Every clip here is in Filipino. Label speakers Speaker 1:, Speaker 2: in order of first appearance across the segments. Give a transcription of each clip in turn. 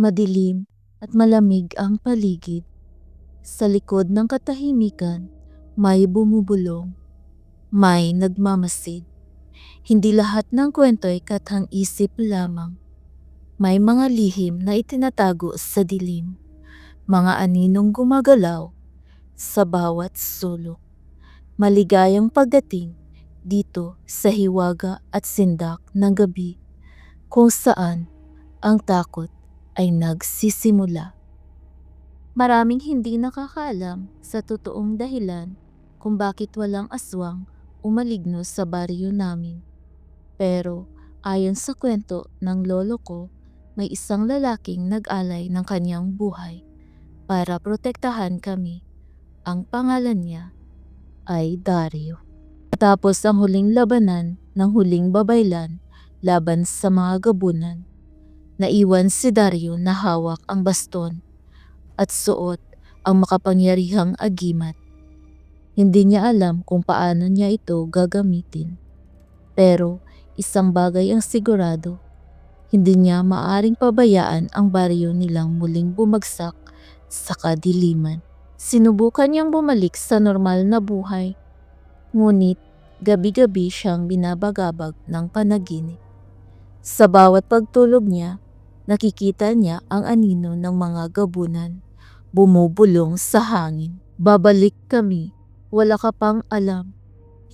Speaker 1: Madilim at malamig ang paligid. Sa likod ng katahimikan, may bumubulong. May nagmamasid. Hindi lahat ng kwento ay kathang isip lamang. May mga lihim na itinatago sa dilim. Mga aninong gumagalaw sa bawat sulok. Maligayang pagdating dito sa hiwaga at sindak ng gabi kung saan ang takot ay nagsisimula. Maraming hindi nakakaalam sa totoong dahilan kung bakit walang aswang umaligno sa baryo namin. Pero ayon sa kwento ng lolo ko, may isang lalaking nag-alay ng kanyang buhay para protektahan kami. Ang pangalan niya ay Dario. Tapos ang huling labanan ng huling babaylan laban sa mga gabunan. Naiwan si Dario na hawak ang baston at suot ang makapangyarihang agimat. Hindi niya alam kung paano niya ito gagamitin. Pero isang bagay ang sigurado, hindi niya maaring pabayaan ang baryo nilang muling bumagsak sa kadiliman. Sinubukan niyang bumalik sa normal na buhay. Ngunit gabi-gabi siyang binabagabag ng panaginip. Sa bawat pagtulog niya, nakikita niya ang anino ng mga gabunan. Bumubulong sa hangin. Babalik kami. Wala ka pang alam.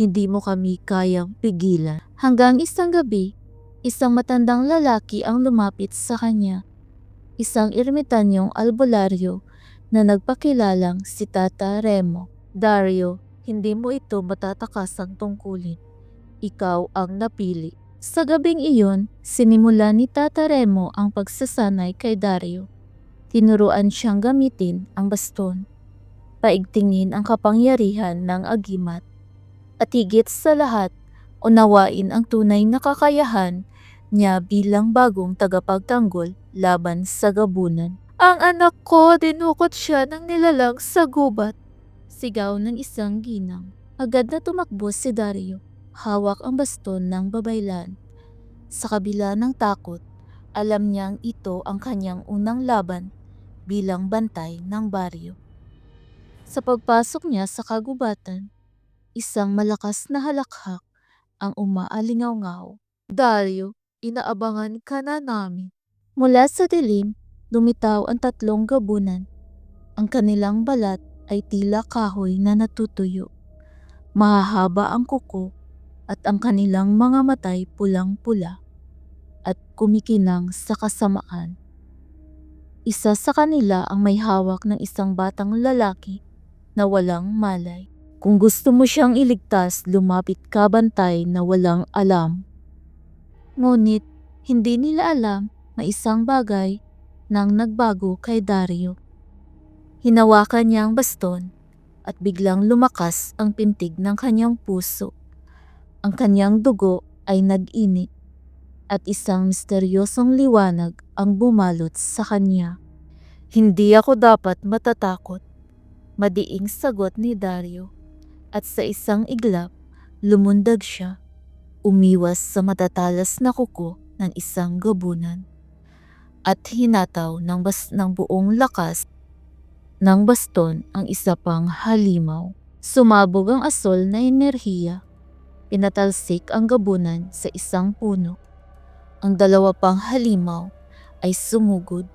Speaker 1: Hindi mo kami kayang pigilan. Hanggang isang gabi, isang matandang lalaki ang lumapit sa kanya. Isang ermitanyong albularyo na nagpakilalang si Tata Remo. Dario, hindi mo ito matatakasang tungkulin. Ikaw ang napili. Sa gabing iyon, sinimula ni Tata Remo ang pagsasanay kay Dario. Tinuruan siyang gamitin ang baston. Paigtingin ang kapangyarihan ng agimat. At higit sa lahat, unawain ang tunay na kakayahan niya bilang bagong tagapagtanggol laban sa gabunan. Ang anak ko, dinukot siya ng nilalang sa gubat. Sigaw ng isang ginang. Agad na tumakbo si Dario. Hawak ang baston ng babaylan. Sa kabila ng takot, alam niyang ito ang kanyang unang laban bilang bantay ng baryo. Sa pagpasok niya sa kagubatan, isang malakas na halakhak ang umaalingaw-ngaw. Dario, inaabangan ka na namin. Mula sa dilim, lumitaw ang tatlong gabunan. Ang kanilang balat ay tila kahoy na natutuyo. Mahahaba ang kuko at ang kanilang mga matay pulang-pula at kumikinang sa kasamaan. Isa sa kanila ang may hawak ng isang batang lalaki na walang malay. Kung gusto mo siyang iligtas, lumapit ka bantay na walang alam. Ngunit hindi nila alam na isang bagay nang nagbago kay Dario. Hinawakan niya ang baston at biglang lumakas ang pintig ng kanyang puso. Ang kanyang dugo ay nag-init at isang misteryosong liwanag ang bumalot sa kanya. Hindi ako dapat matatakot. Madiing sagot ni Dario at sa isang iglap lumundag siya. Umiwas sa matatalas na kuko ng isang gabunan at hinataw ng, bas ng buong lakas ng baston ang isa pang halimaw. Sumabog ang asol na enerhiya. Pinatalsik ang gabunan sa isang puno. Ang dalawa pang halimaw ay sumugod.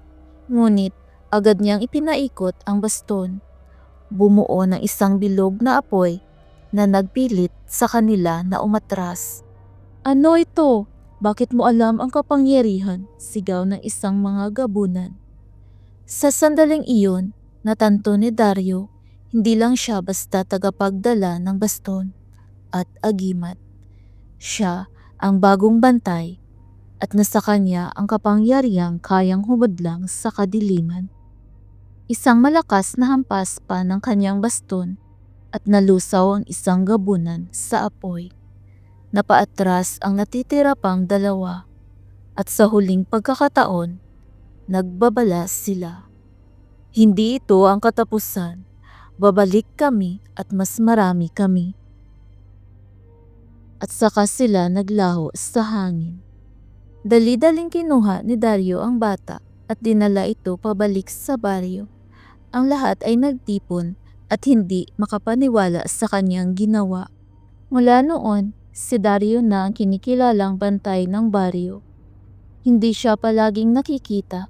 Speaker 1: Ngunit agad niyang ipinaikot ang baston. Bumuo ng isang bilog na apoy na nagpilit sa kanila na umatras. Ano ito? Bakit mo alam ang kapangyarihan? Sigaw ng isang mga gabunan. Sa sandaling iyon, natanto ni Dario, hindi lang siya basta tagapagdala ng baston at agimat. Siya ang bagong bantay at nasa kanya ang kapangyarihang kayang humadlang sa kadiliman. Isang malakas na hampas pa ng kanyang baston at nalusaw ang isang gabunan sa apoy. Napaatras ang natitira pang dalawa at sa huling pagkakataon, nagbabalas sila. Hindi ito ang katapusan. Babalik kami at mas marami kami. At saka sila naglaho sa hangin. Dali-daling kinuha ni Dario ang bata at dinala ito pabalik sa baryo. Ang lahat ay nagtipon at hindi makapaniwala sa kanyang ginawa. Mula noon, si Dario na ang kinikilalang bantay ng baryo. Hindi siya palaging nakikita,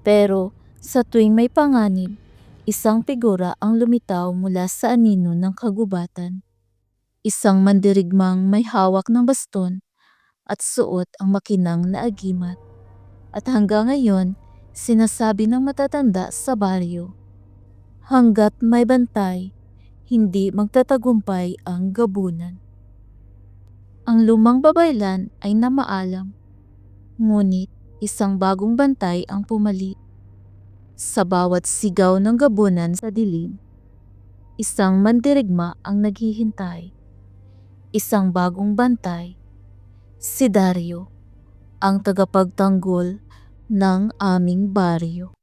Speaker 1: pero sa tuwing may panganib, isang figura ang lumitaw mula sa anino ng kagubatan. Isang mandirigmang may hawak ng baston at suot ang makinang na agimat. At hanggang ngayon, sinasabi ng matatanda sa baryo, hanggat may bantay, hindi magtatagumpay ang gabunan. Ang lumang babaylan ay namaalam, ngunit isang bagong bantay ang pumalit. Sa bawat sigaw ng gabunan sa dilim, isang mandirigma ang naghihintay. Isang bagong bantay, si Dario, ang tagapagtanggol ng aming baryo.